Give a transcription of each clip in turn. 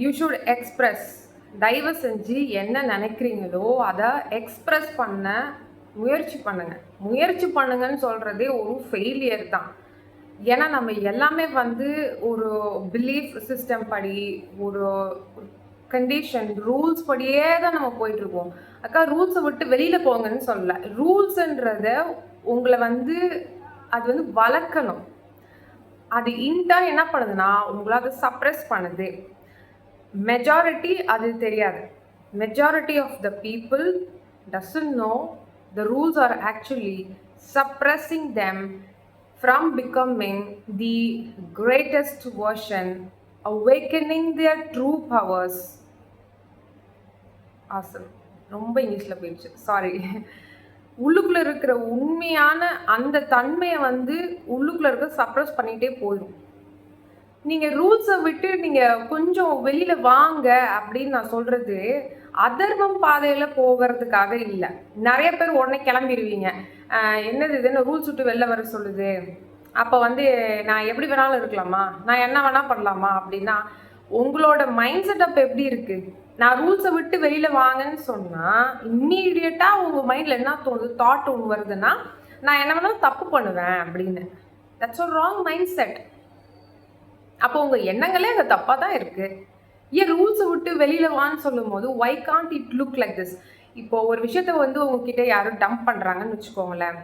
You should express தயவு செஞ்சு என்ன நினைக்கிறீங்களோ அதை எக்ஸ்ப்ரெஸ் பண்ண முயற்சி பண்ணுங்க. முயற்சி பண்ணுங்கன்னு சொல்கிறதே ஒரு ஃபெயிலியர் தான். ஏன்னா நம்ம எல்லாமே வந்து ஒரு பிலீஃப் சிஸ்டம் படி ஒரு கண்டிஷன் ரூல்ஸ் படியே தான் நம்ம போயிட்டுருக்கோம். அக்கா ரூல்ஸை விட்டு வெளியில் போங்கன்னு சொல்லலை. ரூல்ஸுன்றத உங்களை வந்து அது வந்து வளர்க்கணும். அது இன்டா என்ன பண்ணுதுன்னா உங்களை அதை சப்ரெஸ் பண்ணுது. மெஜாரிட்டி அது தெரியாது. Majority of the people doesn't know the rules are actually suppressing them from becoming the greatest version awakening their true powers awesome ரொம்ப இங்கிலீஷில் போயிடுச்சு. சாரி உள்ளுக்குள்ளே இருக்கிற உண்மையான அந்த தன்மையை வந்து உள்ளுக்குள்ளே இருக்க சப்ரஸ் பண்ணிகிட்டே போயிடும் நீங்கள் ரூல்ஸை விட்டு நீங்கள் கொஞ்சம் வெளியில் வாங்க அப்படின்னு நான் சொல்கிறது அதர்மம் பாதையில் போகிறதுக்காக இல்லை. நிறைய பேர் உடனே கிளம்பிடுவீங்க என்னது இது? என்ன ரூல்ஸ் விட்டு வெளில வர சொல்லுது? அப்போ வந்து நான் எப்படி வேணாலும் இருக்கலாமா? நான் என்ன வேணால் பண்ணலாமா? அப்படின்னா உங்களோட மைண்ட் செட்டப் எப்படி இருக்குது நான் ரூல்ஸை விட்டு வெளியில் வாங்கன்னு சொன்னால் இம்மீடியட்டாக உங்கள் மைண்டில் என்ன தோணுது? தாட் ஒன்று வருதுன்னா நான் என்ன வேணாலும் தப்பு பண்ணுவேன் அப்படின்னு. தட்ஸ் ஒரு ராங் மைண்ட் செட் அப்போ உங்கள் எண்ணங்களே அங்கே தப்பாக தான் இருக்குது ஏன் ரூல்ஸை விட்டு வெளியில் வான்னு சொல்லும் போது why can't it look like this இப்போ ஒரு விஷயத்த வந்து உங்ககிட்ட யாரும் டம்ப் பண்ணுறாங்கன்னு வச்சுக்கோங்களேன்.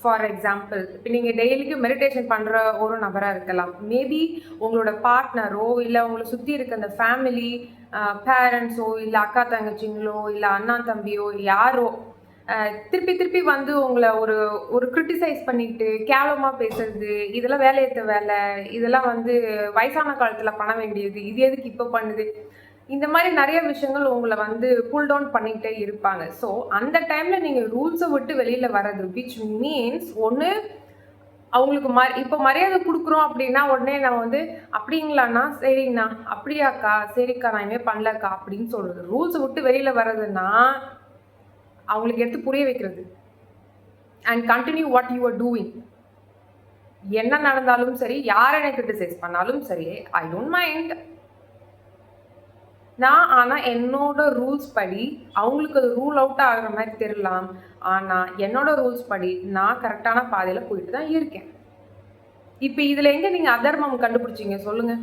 ஃபார் எக்ஸாம்பிள் இப்போ நீங்கள் டெய்லிக்கும் மெடிடேஷன் பண்ணுற ஒரு நபராக இருக்கலாம். மேபி உங்களோட பார்ட்னரோ இல்லை உங்களை சுற்றி இருக்க அந்த ஃபேமிலி பேரண்ட்ஸோ இல்லை அக்கா தங்கச்சிங்களோ இல்லை அண்ணா தம்பியோ யாரோ திருப்பி திருப்பி வந்து உங்களை ஒரு ஒரு கிரிட்டிசைஸ் பண்ணிட்டு கேவலமாக பேசுறது இதெல்லாம் வேலையேற்ற வேலை இதெல்லாம் வந்து வயசான காலத்தில் பண்ண வேண்டியது இது எதுக்கு இப்போ பண்ணுது? இந்த மாதிரி நிறைய விஷயங்கள் உங்களை வந்து புல் டவுன் பண்ணிக்கிட்டே இருப்பாங்க. ஸோ அந்த டைமில் நீங்கள் ரூல்ஸை விட்டு வெளியில் வர்றது விச் மீன்ஸ் ஒன்று அவங்களுக்கு ம இப்போ மரியாதை கொடுக்குறோம் அப்படின்னா உடனே நான் வந்து அப்படிங்களாண்ணா? சரிங்கண்ணா. அப்படியாக்கா? சரிக்கா. நான் இனிமேல் பண்ணலக்கா. அப்படின்னு சொல்கிறது ரூல்ஸை விட்டு வெளியில் வர்றதுன்னா அவங்களுக்கு எடுத்து புரிய வைக்கிறது. And continue what you are doing என்ன நடந்தாலும் சரி யார் என்னை கிரிட்டிசைஸ் பண்ணாலும் சரி ஐ டோன்ட் மைண்ட் நான் ஆனால் என்னோட ரூல்ஸ் படி அவங்களுக்கு அது ரூல் அவுட் ஆகிற மாதிரி தெரியலாம். ஆனால் என்னோட ரூல்ஸ் படி நான் கரெக்டான பாதையில் போயிட்டு தான் இருக்கேன். இப்போ இதில் எங்கே நீங்கள் அதர்மம் கண்டுபிடிச்சீங்க? சொல்லுங்கள்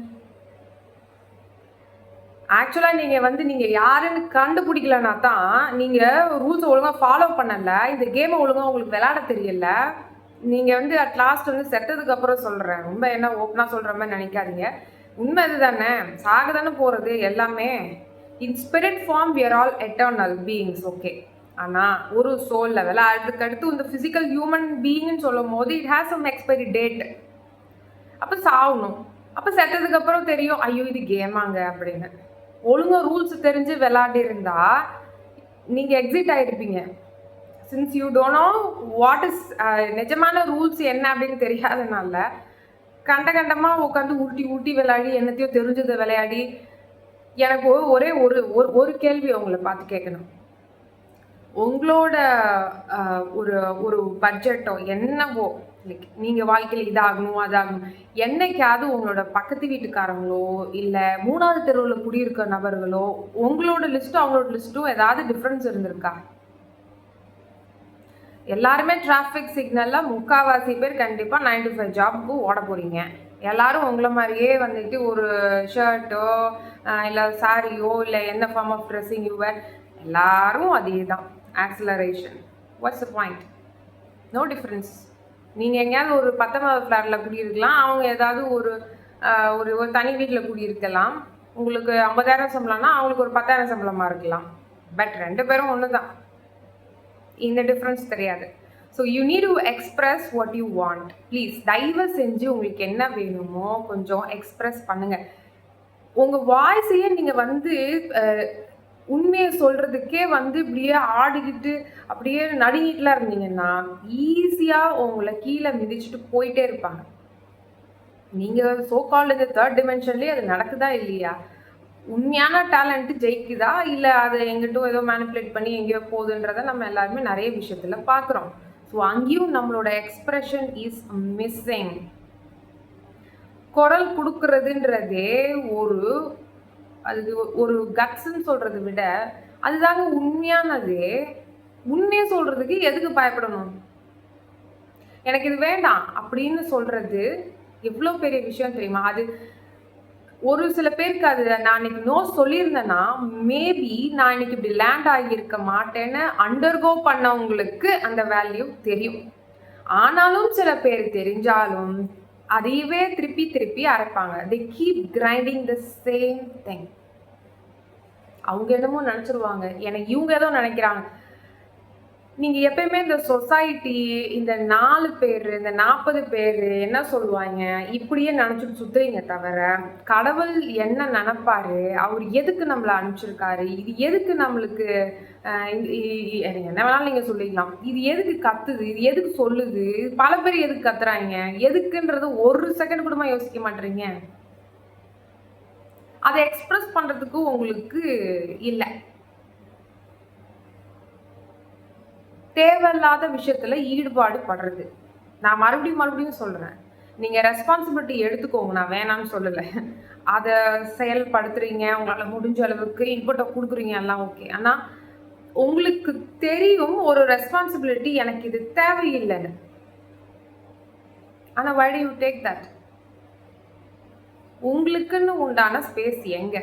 ஆக்சுவலாக நீங்கள் வந்து நீங்கள் யாருன்னு கண்டுபிடிக்கலனா தான் நீங்கள் ரூல்ஸ் ஒழுங்காக ஃபாலோ பண்ணல இந்த கேமை ஒழுங்காக உங்களுக்கு விளையாட தெரியல நீங்கள் வந்து அட் லாஸ்ட் வந்து செத்ததுக்கு அப்புறம் சொல்கிறேன் ரொம்ப என்ன ஓப்பனாக சொல்கிற மாதிரி நினைக்காதீங்க. உண்மை இதுதானே? சாக தானே போகிறது எல்லாமே? In spirit form we are all eternal beings okay ஆனால் ஒரு சோல் லெவல் அதுக்கு அடுத்து இந்த ஃபிசிக்கல் ஹியூமன் பீயிங்னு சொல்லும் போது it has some expiry date அப்போ சாகணும். அப்போ செத்ததுக்கப்புறம் தெரியும் ஐயோ இது கேமாங்க அப்படின்னு. ஒழுங்காக ரூல்ஸ் தெரிஞ்சு விளாடி இருந்தா நீங்கள் exit ஆகிருப்பீங்க since you don't know what is நிஜமான ரூல்ஸ் என்ன அப்படின்னு தெரியாதனால கண்ட கண்டமாக உட்காந்து உருட்டி உருட்டி விளையாடி என்னத்தையோ தெரிஞ்சதை விளையாடி எனக்கு ஒரே ஒரு ஒரு- ஒரு கேள்வி உங்களை பார்த்து கேட்கணும். உங்களோட ஒரு ஒரு பட்ஜெட்டோ என்னவோ லைக் நீங்கள் வாழ்க்கையில் இதாகணும் அதாகணும். என்னைக்காவது உங்களோட பக்கத்து வீட்டுக்காரங்களோ இல்லை மூணாவது தெருவில் குடியிருக்க நபர்களோ உங்களோட லிஸ்ட்டும் அவங்களோட லிஸ்ட்டும் ஏதாவது டிஃப்ரென்ஸ் இருந்திருக்கா? எல்லாருமே டிராஃபிக் சிக்னலில் முக்காவாசி பேர் கண்டிப்பாக நைன் டு ஃபைவ் ஜாப்க்கு ஓட போகிறீங்க எல்லாரும் உங்களை மாதிரியே வந்துட்டு ஒரு ஷர்ட்டோ இல்லை சாரியோ இல்லை என்ன ஃபார்ம் ஆஃப் ட்ரெஸ்ஸிங் யூவர் எல்லாரும் அதே தான் acceleration what's a point no difference நீங்கள் எங்கேயாவது ஒரு பத்தொன்பது ஃப்ளாட்டில் குடியிருக்கலாம். அவங்க ஏதாவது ஒரு ஒரு ஒரு தனி வீட்டில் குடியிருக்கலாம். உங்களுக்கு ஐம்பதாயிரம் சம்பளம்னா அவங்களுக்கு ஒரு பத்தாயிரம் சம்பளமாக இருக்கலாம். பட் ரெண்டு பேரும் ஒன்று தான் இந்த டிஃப்ரென்ஸ் தெரியாது. So you need to express what you want please தயவு செஞ்சு உங்களுக்கு என்ன வேணுமோ கொஞ்சம் எக்ஸ்ப்ரெஸ் பண்ணுங்கள் உங்கள் வாய்ஸையே நீங்கள் வந்து உண்மையை சொல்கிறதுக்கே வந்து இப்படியே ஆடிக்கிட்டு அப்படியே நடுங்கிட்டுலாம் இருந்தீங்கன்னா ஈஸியாக உங்களை கீழே மிதிச்சுட்டு போயிட்டே இருப்பாங்க. நீங்கள் சோ கால்டு இந்த தேர்ட் டிமென்ஷன்லேயே அது நடக்குதா இல்லையா? உண்மையான டேலண்ட்டு ஜெயிக்குதா? இல்லை அதை எங்கிட்டும் ஏதோ மேனிப்புலேட் பண்ணி எங்கேயோ போகுதுன்றதை நம்ம எல்லாருமே நிறைய விஷயத்தில் பார்க்குறோம். ஸோ அங்கேயும் நம்மளோட எக்ஸ்பிரஷன் இஸ் மிஸ்ஸிங் குரல் கொடுக்கறதுன்றதே ஒரு அது ஒரு கட்ஸ்ன்னு சொல்றதை விட அதுதாங்க உண்மையானது. உண்மையை சொல்றதுக்கு எதுக்கு பயப்படணும்? எனக்கு இது வேண்டாம் அப்படின்னு சொல்றது எவ்வளோ பெரிய விஷயம் தெரியுமா? அது ஒரு சில பேருக்கு அது நான் இன்னைக்கு நோ சொல்லியிருந்தேன்னா மேபி நான் இன்னைக்கு இப்படி லேண்ட் ஆகியிருக்க மாட்டேன்னு அண்டர்கோ பண்ணவங்களுக்கு அந்த வேல்யூ தெரியும். ஆனாலும் சில பேர் தெரிஞ்சாலும் அதையவே திருப்பி திருப்பி அரைப்பாங்க. They keep grinding the same thing அவங்க என்னமோ நினச்சிருவாங்க. எனக்கு இவங்க ஏதோ நினைக்கிறாங்க. நீங்கள் எப்பயுமே இந்த சொசைட்டி இந்த நாலு பேர் இந்த நாற்பது பேர் என்ன சொல்லுவாங்க? இப்படியே நினச்சிட்டு சுத்துறீங்க தவிர கடவுள் என்ன நினப்பாரு? அவர் எதுக்கு நம்மளை அனுப்பிச்சிருக்காரு? இது எதுக்கு நம்மளுக்கு என்ன வேணாலும் நீங்கள் சொல்லிக்கலாம். இது எதுக்கு கத்துது? இது எதுக்கு சொல்லுது? பல பேர் எதுக்கு கத்துறாங்க? எதுக்குன்றது ஒரு செகண்ட் கூடமா யோசிக்க மாட்டேறீங்க அதை எக்ஸ்பிரஸ் பண்ணுறதுக்கு உங்களுக்கு இல்லை. தேவையில்லாத விஷயத்துல ஈடுபாடு படுறது. நான் மறுபடியும் மறுபடியும் சொல்றேன். நீங்க ரெஸ்பான்சிபிலிட்டி எடுத்துக்கோங்க. நான் வேணாம்னு சொல்லலை. அதை செயல்படுத்துறீங்க. உங்களால முடிஞ்ச அளவுக்கு இன்புட்டை கொடுக்குறீங்க. எல்லாம் ஓகே ஆனா உங்களுக்கு தெரியும் ஒரு ரெஸ்பான்சிபிலிட்டி எனக்கு இது தேவையில்லைன்னு. ஆனா வழி யூ டேக் தட் உங்களுக்குன்னு உண்டான ஸ்பேஸ் எங்கே?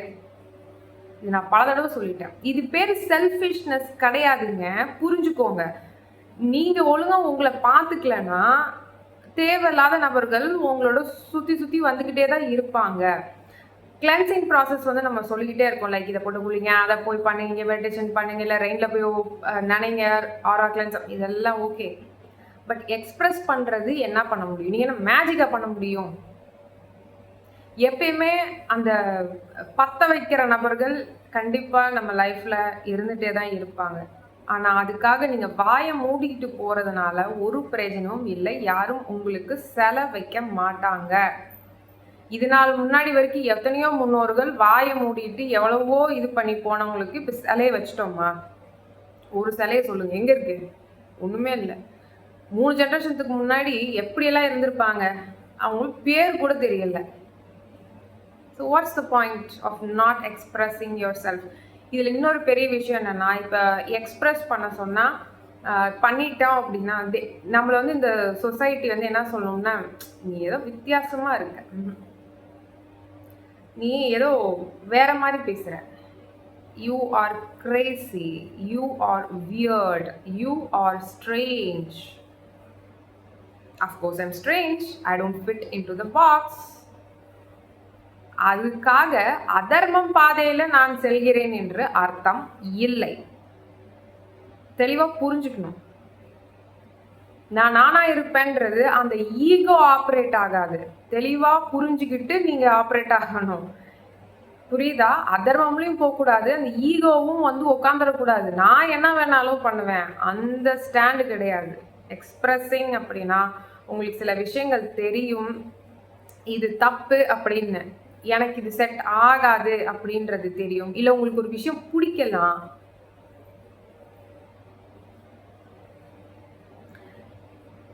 இது நான் பல தடவை சொல்லிட்டேன். இது பேர் செல்ஃபிஷ்னஸ் கிடையாதுங்க. புரிஞ்சுக்கோங்க. நீங்கள் ஒழுங்காக உங்களை பார்த்துக்கலன்னா தேவையில்லாத நபர்கள் உங்களோட சுற்றி சுற்றி வந்துக்கிட்டே தான் இருப்பாங்க. கிளென்சிங் ப்ராசஸ் வந்து நம்ம சொல்லிக்கிட்டே இருக்கோம். லைக் இதை போட்டு குளிங்க அதை போய் பண்ணுங்க மெடிடேஷன் பண்ணுங்க இல்லை ரெயினில் போய் அஹ், நனைங்க ஆரா கிளென்ஸ் இதெல்லாம் ஓகே பட் எக்ஸ்ப்ரெஸ் பண்ணுறது என்ன பண்ண முடியும்? நீங்கள் என்ன மேஜிக்காக பண்ண முடியும்? எப்பயுமே அந்த பத்த வைக்கிற நபர்கள் கண்டிப்பா நம்ம லைஃப்ல இருந்துட்டே தான் இருப்பாங்க. ஆனா அதுக்காக நீங்க வாயை மூடிக்கிட்டு போறதுனால ஒரு பிரயோஜனமும் இல்லை. யாரும் உங்களுக்கு செல வைக்க மாட்டாங்க. இது நாள் முன்னாடி வரைக்கும் எத்தனையோ முன்னோர்கள் வாயை மூடிட்டு எவ்வளவோ இது பண்ணி போனவங்களுக்கு இப்போ சிலையை வச்சிட்டோமா? ஒரு சிலையை சொல்லுங்க. எங்க இருக்கு? ஒண்ணுமே இல்லை. மூணு ஜென்ரேஷனுக்கு முன்னாடி எப்படியெல்லாம் இருந்திருப்பாங்க? அவங்களுக்கு பேர் கூட தெரியல. So what's the point of not expressing yourself இதில் இன்னொரு பெரிய விஷயம் என்னென்னா இப்போ எக்ஸ்பிரஸ் பண்ண சொன்னால் பண்ணிட்டோம் அப்படின்னா தே- நம்மளை வந்து இந்த சொசைட்டி வந்து என்ன சொல்லணும்னா நீ ஏதோ வித்தியாசமாக இருக்க. நீ ஏதோ வேற மாதிரி பேசுகிற you are crazy you are weird you are strange of course I'm strange I don't fit in to the box அதுக்காக அதர்மம் பாதையில் நான் செல்கிறேன் என்று அர்த்தம் இல்லை. தெளிவாக புரிஞ்சுக்கணும். நான் நானா இருப்பேன்றது அந்த ஈகோ ஆப்ரேட் ஆகாது. தெளிவா புரிஞ்சுக்கிட்டு நீங்க ஆப்ரேட் ஆகணும். புரியுதா? அதர்மம்லையும் போகக்கூடாது அந்த ஈகோவும் வந்து உட்காந்துடக்கூடாது நான் என்ன வேணாலும் பண்ணுவேன். அந்த ஸ்டாண்டு கிடையாது. எக்ஸ்பிரஸிங் அப்படின்னா உங்களுக்கு சில விஷயங்கள் தெரியும். இது தப்பு அப்படின்னு. எனக்கு இது செட் ஆகாது அப்படின்றது தெரியும். இல்லை உங்களுக்கு ஒரு விஷயம் பிடிக்கலாம்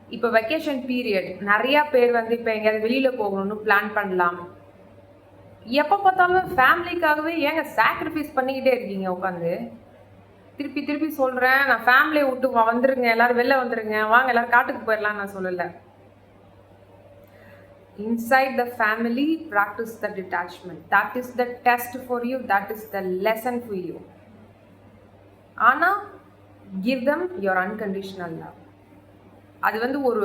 இப்போ வெக்கேஷன் பீரியட் நிறைய பேர் வந்து இப்போ எங்கேயாவது வெளியில் போகணும்னு பிளான் பண்ணலாம். எப்போ பார்த்தாலும் ஃபேமிலிக்காகவே ஏங்க சாக்ரிஃபைஸ் பண்ணிக்கிட்டே இருக்கீங்க உட்காந்து? திருப்பி திருப்பி சொல்கிறேன் நான் ஃபேமிலியை விட்டு வா- வந்துருங்க. எல்லாரும் வெளில வந்துருங்க. வாங்க எல்லாரும் காட்டுக்கு போயிடலாம் நான் சொல்லலை. Inside the family practice the detachment that is the test for you that is the lesson for you ஆனா give them your unconditional love அது வந்து ஒரு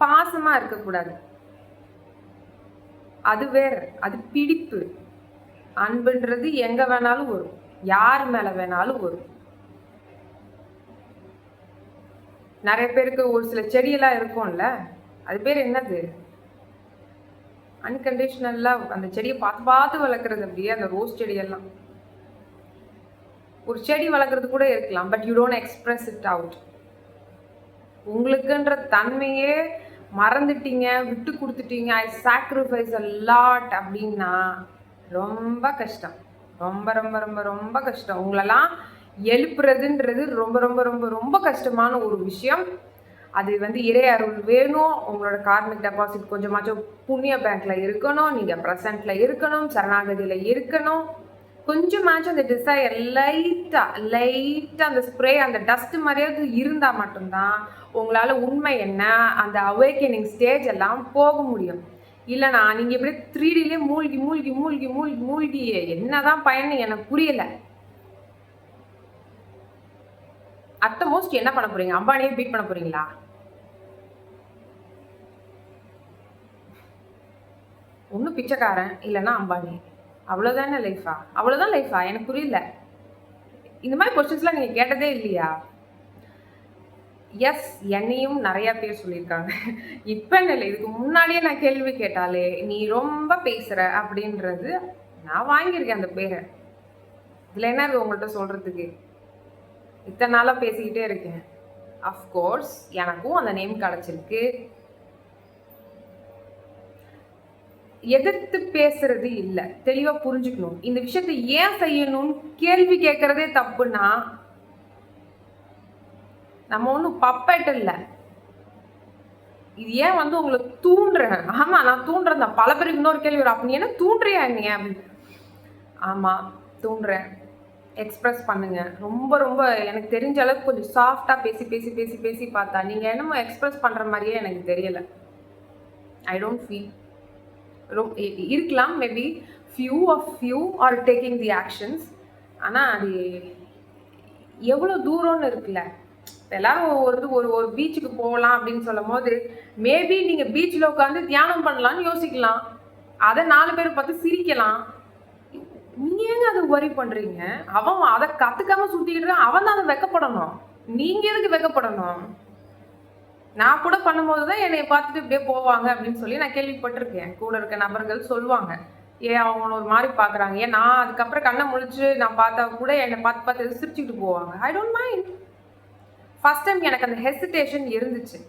பாசமா இருக்கக்கூடாது அது வேற அது பிடிப்பு அன்புன்றது எங்க வேணாலும் வரும் யார் மேல வேணாலும் வரும் நிறைய பேருக்கு ஒரு சில செடியெல்லாம் இருக்கும்ல அது பேர் என்னது அன்கண்டிஷனலாக அந்த செடியை பார்த்து பார்த்து வளர்க்குறது அப்படியே அந்த ரோஸ் செடியெல்லாம். ஒரு செடி வளர்க்குறது கூட இருக்கலாம் but you don't express it out உங்களுக்குன்ற தன்மையே மறந்துட்டீங்க விட்டு கொடுத்துட்டீங்க ஐ சாக்ரிஃபைஸ் அ லாட் அப்படின்னா ரொம்ப கஷ்டம். ரொம்ப ரொம்ப ரொம்ப ரொம்ப கஷ்டம். உங்களெல்லாம் எழுப்புறதுன்றது ரொம்ப ரொம்ப ரொம்ப ரொம்ப கஷ்டமான ஒரு விஷயம். அது வந்து இறை அருள் வேணும். உங்களோட கார்மிக் டெபாசிட் கொஞ்சமாச்சும் புண்ணிய பேங்க்ல இருக்கணும். நீங்கள் ப்ரெசண்ட்ல இருக்கணும். சரணாகதியில் இருக்கணும். கொஞ்சமாச்சும் அந்த டிசைர் லைட்டாக லைட்டாக அந்த ஸ்ப்ரே அந்த டஸ்ட் மாதிரியாவது இருந்தால் மட்டும்தான் உங்களால் உண்மை என்ன அந்த அவேக்கனிங் ஸ்டேஜ் எல்லாம் போக முடியும். இல்லைனா நீங்கள் இப்படி த்ரீடிலே மூழ்கி மூழ்கி மூழ்கி மூழ்கி மூழ்கி மூழ்கி என்னதான் பயன் எனக்கு புரியல. அட் மோஸ்ட் என்ன பண்ண போறீங்க? அம்பானியை பீட் பண்ண போறீங்களா? ஒன்றும் பிச்சைக்காரன் இல்லைன்னா அம்பானி. அவ்வளோதானே லைஃபா அவ்வளோதான் லைஃபா எனக்கு புரியல. இந்த மாதிரி கொஸ்டின்ஸ்லாம் நீங்கள் கேட்டதே இல்லையா? எஸ் என்னையும் நிறையா பேர் சொல்லியிருக்காங்க. இப்போ இல்லை? இதுக்கு முன்னாடியே நான் கேள்வி கேட்டாலே நீ ரொம்ப பேசுகிற அப்படின்றது நான் வாங்கியிருக்கேன் அந்த பேரை. இதில் என்ன அது உங்கள்கிட்ட சொல்கிறதுக்கு இத்தனை நாளாக பேசிக்கிட்டே இருக்கேன். அஃப்கோர்ஸ் எனக்கும் அந்த நேம் கிடச்சிருக்கு. எதிர்த்து பேசுறது இல்லை. தெளிவாக புரிஞ்சுக்கணும். இந்த விஷயத்த ஏன் செய்யணும்னு கேள்வி கேட்கறதே தப்புன்னா நம்ம ஒன்றும் பப்பட் இல்லை. இது ஏன் வந்து உங்களை தூண்டுறேன் ஆமா நான் தூண்டுறேன் தான். பல பேருக்கு இன்னொரு கேள்வி வரும். அப்படி என்ன தூண்டுறியா நீ அப்படின்னு? ஆமா தூண்டுறேன். எக்ஸ்பிரஸ் பண்ணுங்க. ரொம்ப ரொம்ப எனக்கு தெரிஞ்ச அளவுக்கு கொஞ்சம் சாஃப்டாக பேசி பேசி பேசி பேசி பார்த்தா நீங்கள் என்னமோ எக்ஸ்பிரஸ் பண்ணுற மாதிரியே எனக்கு தெரியலை. ஐ டோன்ட் ஃபீல் ரொம் இருக்கலாம். Maybe few of few are taking the actions ஆனால் அது எவ்வளோ தூரம்னு இருக்குல்ல. எல்லாரும் வந்து ஒரு ஒரு பீச்சுக்கு போகலாம் அப்படின்னு சொல்லும் போது மேபி நீங்கள் பீச்சில் உட்காந்து தியானம் பண்ணலாம்னு யோசிக்கலாம். அதை நாலு பேர் பார்த்து சிரிக்கலாம். நீங்க ஏங்க அதை ஒரி பண்ணுறீங்க அவன் அதை கற்றுக்காம சுற்றிக்கிட்டு அவன் தான் அதை வெக்கப்படணும். நீங்கள் எதுக்கு வெக்கப்படணும்? நான் கூட பண்ணும்போது தான் என்னை பார்த்துட்டு இப்படியே போவாங்க அப்படின்னு சொல்லி நான் கேள்விப்பட்டிருக்கேன். கூட இருக்க நபர்கள் சொல்லுவாங்க. ஏன் அவங்க ஒரு மாதிரி பார்க்குறாங்க? ஏன் நான் அதுக்கப்புறம் கண்ணை முழிச்சு நான் பார்த்தா கூட என்னை பார்த்து பார்த்து சிரிச்சுக்கிட்டு போவாங்க. I don't mind first time எனக்கு அந்த ஹெசிடேஷன் இருந்துச்சு.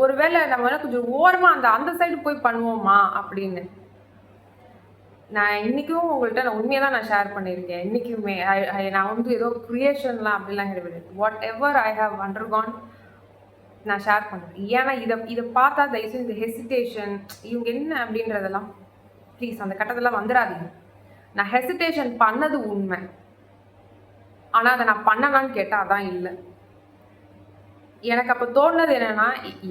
ஒருவேளை நம்ம கொஞ்சம் ஓரமாக அந்த அந்த சைடு போய் பண்ணுவோமா அப்படின்னு. நான் இன்றைக்கும் உங்கள்கிட்ட நான் உண்மையாக தான் நான் ஷேர் பண்ணியிருக்கேன். இன்றைக்குமே நான் வந்து ஏதோ க்ரியேஷன்லாம் அப்படிலாம் கிடையாது. Whatever I have undergone நான் ஷேர் பண்ணுறேன் ஏன்னா இதை இதை பார்த்தா தயவுசெய்து இந்த ஹெசிடேஷன் இவங்க என்ன அப்படின்றதெல்லாம் ப்ளீஸ் அந்த கட்டத்தெல்லாம் வந்துடாதீங்க. நான் ஹெசிடேஷன் பண்ணது உண்மை. ஆனால் அதை நான் பண்ணலான்னு கேட்டால் அதான் இல்லை. எனக்கு அப்போ தோணுனது என்னென்னா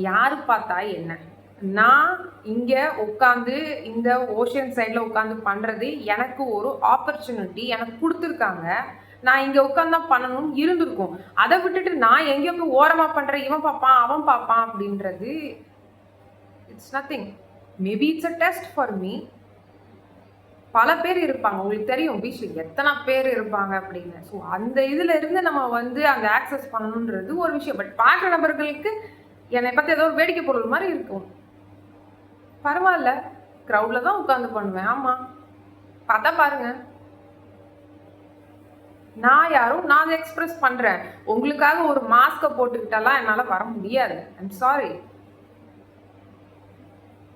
யார் பார்த்தா என்ன? நான் இங்கே உட்காந்து இந்த ஓஷன் சைடில் உட்காந்து பண்ணுறது எனக்கு ஒரு ஆப்பர்ச்சுனிட்டி எனக்கு கொடுத்துருக்காங்க. நான் இங்கே உட்காந்து தான் பண்ணணும்னு இருந்திருக்கும். அதை விட்டுட்டு நான் எங்கேயோ போய் ஓரமாக பண்ணுறேன் இவன் பார்ப்பான் அவன் பார்ப்பான் அப்படின்றது it's nothing maybe it's a test for me பல பேர் இருப்பாங்க. உங்களுக்கு தெரியும் பீச்சில் எத்தனை பேர் இருப்பாங்க அப்படின்னு. ஸோ அந்த இதில் இருந்து நம்ம வந்து அந்த ஆக்சஸ் பண்ணணுன்றது ஒரு விஷயம். பட் பார்க்குற நபர்களுக்கு என்னை பற்றி ஏதோ ஒரு வேடிக்கை பொருள் மாதிரி இருக்கும். பரவாயில்ல. க்ரௌடில் தான் உட்காந்து பண்ணுவேன். ஆமாம் பார்த்தா பாருங்கள் நான் யாரும் நான் எக்ஸ்பிரஸ் பண்ணுறேன் உங்களுக்காக ஒரு மாஸ்கை போட்டுக்கிட்டாலாம் என்னால் வர முடியாது. I'm sorry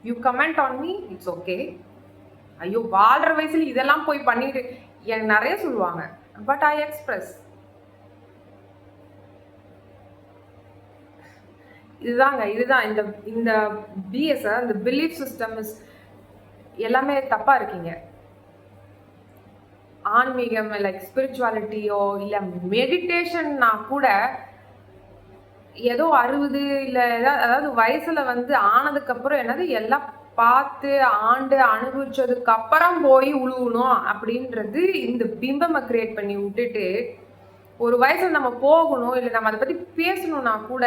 you comment on me it's okay ஐயோ வாழ்கிற வயசுல இதெல்லாம் போய் பண்ணிட்டு எனக்கு நிறைய சொல்லுவாங்க. பட் ஐ எக்ஸ்பிரஸ் இதுதாங்க இதுதான். இந்த இந்த பிஎஸ் இந்த பிலீஃப் சிஸ்டம் இஸ் எல்லாமே தப்பாக இருக்கீங்க. ஆன்மீகம் லைக் ஸ்பிரிச்சுவாலிட்டியோ இல்லை மெடிடேஷன்னா கூட ஏதோ அறுபது இல்லை ஏதாவது அதாவது வயசில் வந்து ஆனதுக்கப்புறம் என்னது எல்லாம் பார்த்து ஆண்டு அனுபவிச்சதுக்கு அப்புறம் போய் உழுவணும் அப்படின்றது இந்த பிம்பமை கிரியேட் பண்ணி விட்டுட்டு ஒரு வயசில் நம்ம போகணும் இல்லை நம்ம அதை பற்றி பேசணும்னா கூட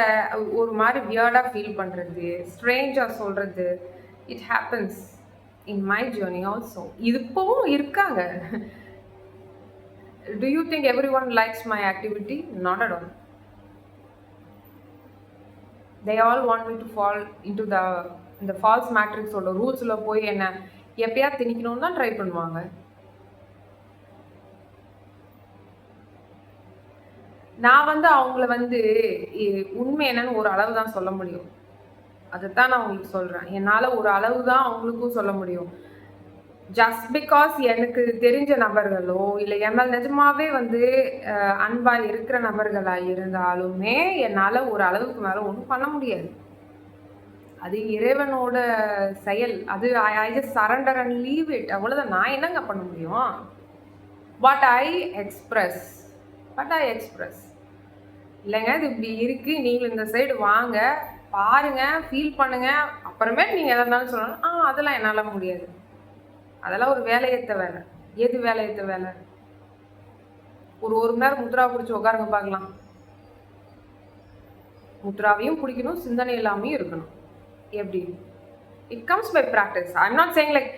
ஒரு மாதிரி வியர்டாக ஃபீல் பண்ணுறது ஸ்ட்ரேஞ்சாக சொல்கிறது it happens in my journey also இது இப்போவும் இருக்காங்க. Do you think every one likes my activity not at all they all want me to fall in to the இந்த ஃபால்ஸ் மேட்ரிக்ஸோட ரூல்ஸில் போய் என்ன எப்பயா திணிக்கணும்னு தான் ட்ரை பண்ணுவாங்க. நான் வந்து அவங்கள வந்து உண்மை என்னன்னு ஒரு அளவு தான் சொல்ல முடியும். அதைத்தான் நான் உங்களுக்கு சொல்கிறேன் என்னால் ஒரு அளவு தான் அவங்களுக்கும் சொல்ல முடியும். ஜஸ்ட் பிகாஸ் எனக்கு தெரிஞ்ச நபர்களோ இல்லை என் மேல் நிஜமாவே வந்து அன்பாக அன்பா இருக்கிற நபர்களா இருந்தாலுமே என்னால் ஒரு அளவுக்கு மேலே ஒன்றும் பண்ண முடியாது. அது இறைவனோட செயல். அது I just surrender and leave it அவ்வளோதான் நான் என்னங்க பண்ண முடியும்? But I express but I express இல்லைங்க இது இப்படி இருக்கு. நீங்கள் இந்த சைடு வாங்க. பாருங்க ஃபீல் பண்ணுங்க. அப்புறமே நீங்கள் எதா இருந்தாலும் சொல்லணும். ஆ அதெல்லாம் என்னால் முடியாது. அதெல்லாம் ஒரு வேலையேற்ற வேலை. எது வேலையேற்ற வேலை? ஒரு ஒரு மணி நேரம் முத்ரா பிடிச்சி உட்காருங்க பார்க்கலாம் முத்ராவையும் பிடிக்கணும் சிந்தனை இல்லாமையும் இருக்கணும். எப்படி? It comes by practice I'm not saying like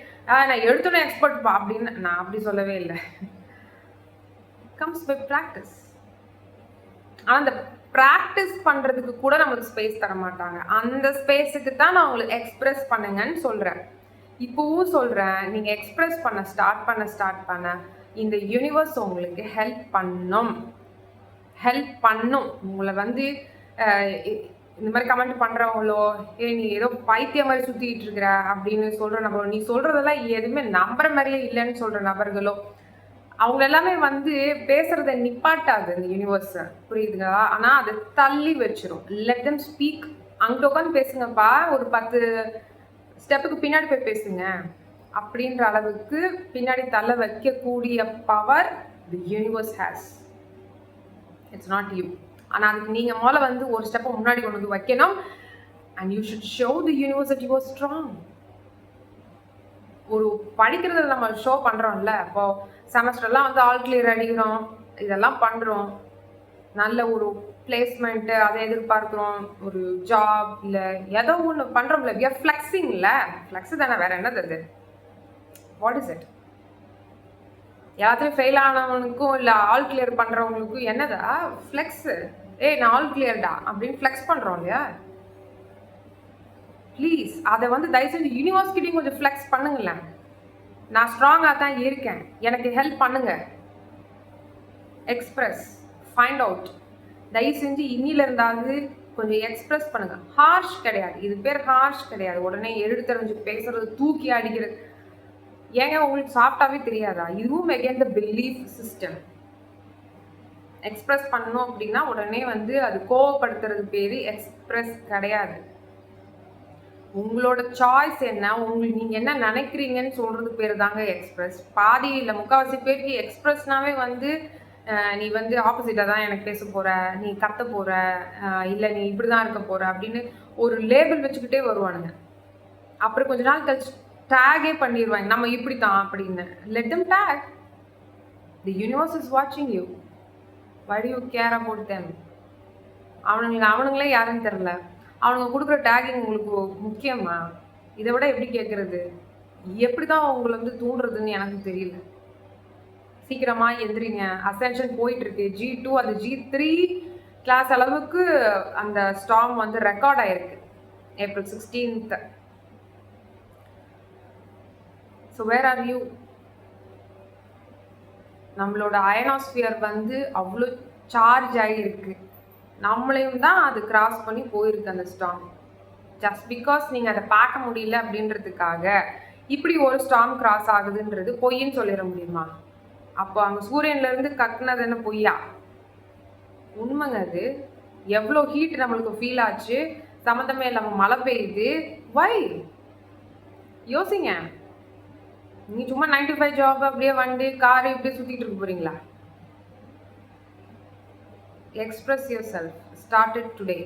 நான் எடுத்தோன்னே எக்ஸ்பர்ட் பா அப்படின்னு நான் அப்படி சொல்லவே இல்லை. கம்ஸ் பை ப்ராக்டிஸ் ஆனால் அந்த ப்ராக்டிஸ் பண்ணுறதுக்கு கூட நம்மளுக்கு ஸ்பேஸ் தர மாட்டாங்க அந்த ஸ்பேஸுக்கு தான் நான் உங்களுக்கு எக்ஸ்பிரஸ் பண்ணுங்கன்னு சொல்கிறேன் இப்போவும் சொல்கிறேன் நீங்கள் எக்ஸ்ப்ரெஸ் பண்ண ஸ்டார்ட் பண்ண ஸ்டார்ட் பண்ண இந்த யூனிவர்ஸ் உங்களுக்கு ஹெல்ப் பண்ணும். ஹெல்ப் பண்ணும். உங்களை வந்து இந்த மாதிரி கமெண்ட் பண்ணுறவங்களோ ஏ நீ ஏதோ பைத்தியம் மாதிரி சுற்றிட்டு இருக்கிற அப்படின்னு சொல்கிற நபர் நீ சொல்கிறதெல்லாம் எதுவுமே நம்புற மாதிரியே இல்லைன்னு சொல்கிற நபர்களோ அவங்க எல்லாமே வந்து பேசுறத நிப்பாட்டாது இந்த யூனிவர்ஸ் புரியுதுங்களா? ஆனால் அதை தள்ளி வச்சிரும். லெட் தம் ஸ்பீக் அங்கிட்ட உட்காந்து பேசுங்கப்பா ஒரு பத்து ஸ்டெப்புக்கு பின்னாடி போய் பேசுங்க. அப்படின்ற அளவுக்கு பின்னாடி தள்ள வைக்கக்கூடிய power the universe has it's not you ஆனால் அதுக்கு நீங்கள் முதல்ல வந்து ஒரு ஸ்டெப்பை முன்னாடி கொண்டு வந்து வைக்கணும். And you should show the universe that you are strong ஒரு படிக்கிறத நம்ம ஷோ பண்ணுறோம்ல இப்போ செமஸ்டர்லாம் வந்து ஆல் கிளியர் அடிக்கிறோம். இதெல்லாம் பண்ணுறோம் நல்ல ஒரு பிளேஸ்மெண்ட்டு அதை எதிர்பார்க்குறோம். ஒரு ஜாப் இல்லை ஏதோ ஒன்று பண்ணுறோம்ல வி ஆர் ஃப்ளெக்ஸிங்ல ஃப்ளெக்ஸு தானே வேறு என்னது அது? வாட் இஸ் இட் எல்லாத்துலேயும் ஃபெயில் ஆனவனுக்கும் இல்லை ஆல் கிளியர் பண்ணுறவங்களுக்கும் என்னதா? ஃப்ளெக்ஸு ஏய் நான் ஆல் கிளியர்டா அப்படின்னு ஃப்ளெக்ஸ் பண்ணுறோம் இல்லையா? ப்ளீஸ் அதை வந்து தயவு செஞ்சு யூனிவர்சிட்டியும் கொஞ்சம் ஃப்ளெக்ஸ் பண்ணுங்களேன். நான் ஸ்ட்ராங்காக தான் இருக்கேன். எனக்கு ஹெல்ப் பண்ணுங்க. எக்ஸ்பிரஸ் ஃபைண்ட் அவுட் தயவு செஞ்சு இன்னில இருந்தாவது கொஞ்சம் எக்ஸ்பிரஸ் பண்ணுங்க. ஹார்ஷ் கிடையாது. இது பேர் ஹார்ஷ் கிடையாது. உடனே எடுத்தறிஞ்சு பேசுறது தூக்கி அடிக்கிறது. ஏங்க உங்களுக்கு சாஃப்டாகவே தெரியாதா? இதுவும் again the belief system express பண்ணோம் அப்படின்னா உடனே வந்து அது கோவப்படுத்துறது பேர் எக்ஸ்பிரஸ் கிடையாது. உங்களோட சாய்ஸ் என்ன? உங்களுக்கு நீங்கள் என்ன நினைக்கிறீங்கன்னு சொல்கிறது பேர் தாங்க எக்ஸ்பிரஸ் பாதி இல்லை முக்கால்வாசி பேருக்கு எக்ஸ்பிரஸ்னாவே வந்து நீ வந்து ஆப்போசிட்டாக தான் எனக்கு பேச போகிற நீ கத்த போகிற இல்லை நீ நீ இப்படிதான் இருக்க போகிற அப்படின்னு ஒரு லேபிள் வச்சுக்கிட்டே வருவானுங்க. அப்புறம் கொஞ்ச நாள் கழிச்சு டேகே பண்ணிடுவாங்க நம்ம இப்படி தான் அப்படின்னு let them take the universe is வாட்சிங் you what do you care about them? அவனுங்க அவனுங்களே யாருன்னு தெரில அவனுங்க கொடுக்குற டேகிங் உங்களுக்கு முக்கியமா? இதை விட எப்படி கேட்குறது எப்படி தான் உங்களை வந்து தூண்டுறதுன்னு எனக்கு தெரியல. சீக்கிரமா எந்திரிங்க. அசென்ஷன் போயிட்டுருக்கு. ஜி டூ அது ஜி த்ரீ கிளாஸ் அளவுக்கு அந்த ஸ்டாம் வந்து ரெக்கார்ட் ஆயிருக்கு. April sixteenth so where are you நம்மளோட அயனாஸ்பியர் வந்து அவ்வளோ சார்ஜ் ஆகியிருக்கு நம்மளையும் தான் அது கிராஸ் பண்ணி போயிருக்கு அந்த ஸ்டாம் ஜஸ்ட் பிகாஸ் நீங்கள் அதை பார்க்க முடியல அப்படின்றதுக்காக இப்படி ஒரு ஸ்டாம் கிராஸ் ஆகுதுன்றது பொய்ன்னு சொல்லிட முடியுமா? அப்போ அங்கே சூரியன்லேருந்து கக்குனது என்ன பொய்யா? உண்மைங்க அது. எவ்வளோ ஹீட் நம்மளுக்கு ஃபீல் ஆச்சு. சம்மந்தமே இல்லாமல் மழை பெய்யுது. வை யோசிங்க. நீ சும்மா நைன்டி ஃபைவ் ஜாப் அப்படியே வண்டி கார் இப்படியே சுற்றிட்டு இருக்க போறீங்களா? Express yourself started today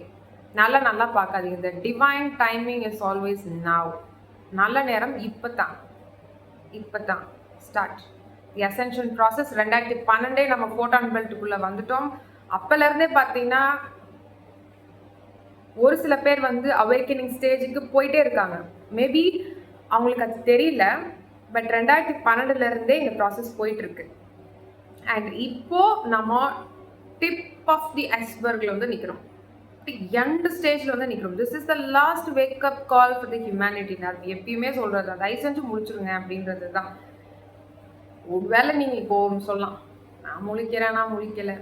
நல்லா நல்லா பார்க்காதீங்க. இந்த divine timing is always now நல்ல நேரம் இப்போ தான் இப்போ தான் ஸ்டார்ட் எசென்ஷன் ப்ராசஸ் ரெண்டாயிரத்தி பன்னெண்டே நம்ம ஃபோட்டான் பெல்ட்டுக்குள்ளே வந்துட்டோம். அப்போலேருந்தே பார்த்தீங்கன்னா ஒரு சில பேர் வந்து அவேக்கனிங் ஸ்டேஜுக்கு போயிட்டே இருக்காங்க. மேபி அவங்களுக்கு அது தெரியல பட் ரெண்டாயிரத்தி பன்னெண்டுல இருந்தே இந்த ப்ராசஸ் போயிட்டு இருக்கு. அண்ட் இப்போ நம்ம டிப் ஆஃப் தி ஐஸ்பர்கில் வந்து நிற்கிறோம் எண்டு ஸ்டேஜ்ல வந்து நிற்கிறோம் this is the last wake up call for the humanity நான் எப்பயுமே சொல்றது தயவு செஞ்சு முடிச்சிருங்க அப்படின்றது தான். ஒருவேளை நீங்க இப்போ சொல்லலாம். நான் முழிக்கிறேன் நான் முழிக்கல.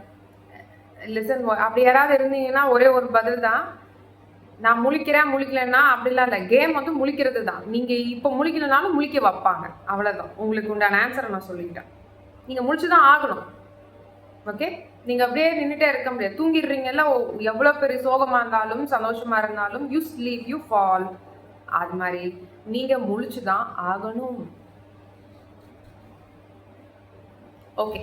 லிசன் அப்படி யாராவது இருந்தீங்கன்னா ஒரே ஒரு பதில் தான். நான் முழிக்கிறேன் முழிக்கலன்னா அப்படிலாம் இல்லை. கேம் வந்து முழிக்கிறது தான். நீங்கள் இப்போ முழிக்கலனாலும் முழிக்க வைப்பாங்க. அவ்வளோதான் உங்களுக்கு உண்டான ஆன்சரை நான் சொல்லிக்கிட்டேன் நீங்கள் முழிச்சு தான் ஆகணும். ஓகே நீங்கள் அப்படியே நின்றுட்டே இருக்க முடியாது. தூங்கிடுறீங்கல்ல எவ்வளோ பெரிய சோகமாக இருந்தாலும் சந்தோஷமாக இருந்தாலும் யூ ஸ்லீப் யூ ஃபால் அது மாதிரி. நீங்கள் முழிச்சு தான் ஆகணும். Okay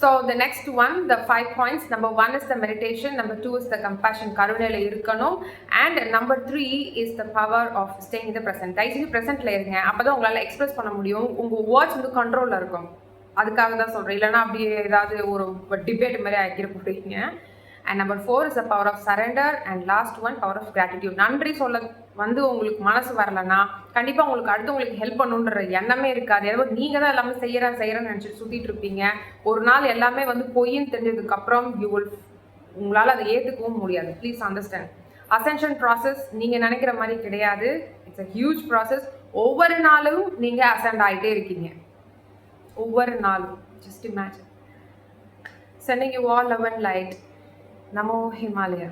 so the next one the five points number one is the meditation number two is the compassion கருணையில் இருக்கணும். And number three is the power of staying the present தயவுசெய்து ப்ரெசென்ட்டில் இருங்க. அப்போ தான் உங்களால் எக்ஸ்பிரஸ் பண்ண முடியும். உங்கள் வேர்ட்ஸ் வந்து கண்ட்ரோலில் இருக்கும். அதுக்காக தான் சொல்கிறேன் இல்லைன்னா அப்படியே ஏதாவது ஒரு டிபேட் மாதிரி ஆக்கிட போடுவீங்க and number four is the power of surrender and last one power of gratitude நன்றி சொல்ல வந்து உங்களுக்கு மனசு வரலன்னா கண்டிப்பாக உங்களுக்கு அடுத்தவங்களுக்கு ஹெல்ப் பண்ணுன்ற எண்ணமே இருக்காது. ஏதோ நீங்கள் தான் எல்லாமே செய்கிறேன் செய்கிறேன்னு நினச்சிட்டு சுற்றிட்டு இருப்பீங்க. ஒரு நாள் எல்லாமே வந்து பொய்ன்னு தெரிஞ்சதுக்கப்புறம் யூ வில் உங்களால் அதை ஏற்றுக்கவும் முடியாது. ப்ளீஸ் அண்டர்ஸ்டாண்ட் அசென்ஷன் ப்ராசஸ் நீங்கள் நினைக்கிற மாதிரி கிடையாது. இட்ஸ் அ ஹியூஜ் ப்ராசஸ் ஒவ்வொரு நாளும் நீங்கள் அசெண்ட் ஆகிட்டே இருக்கீங்க. ஒவ்வொரு நாளும். Just imagine sending you all love light light. Namo Himalaya.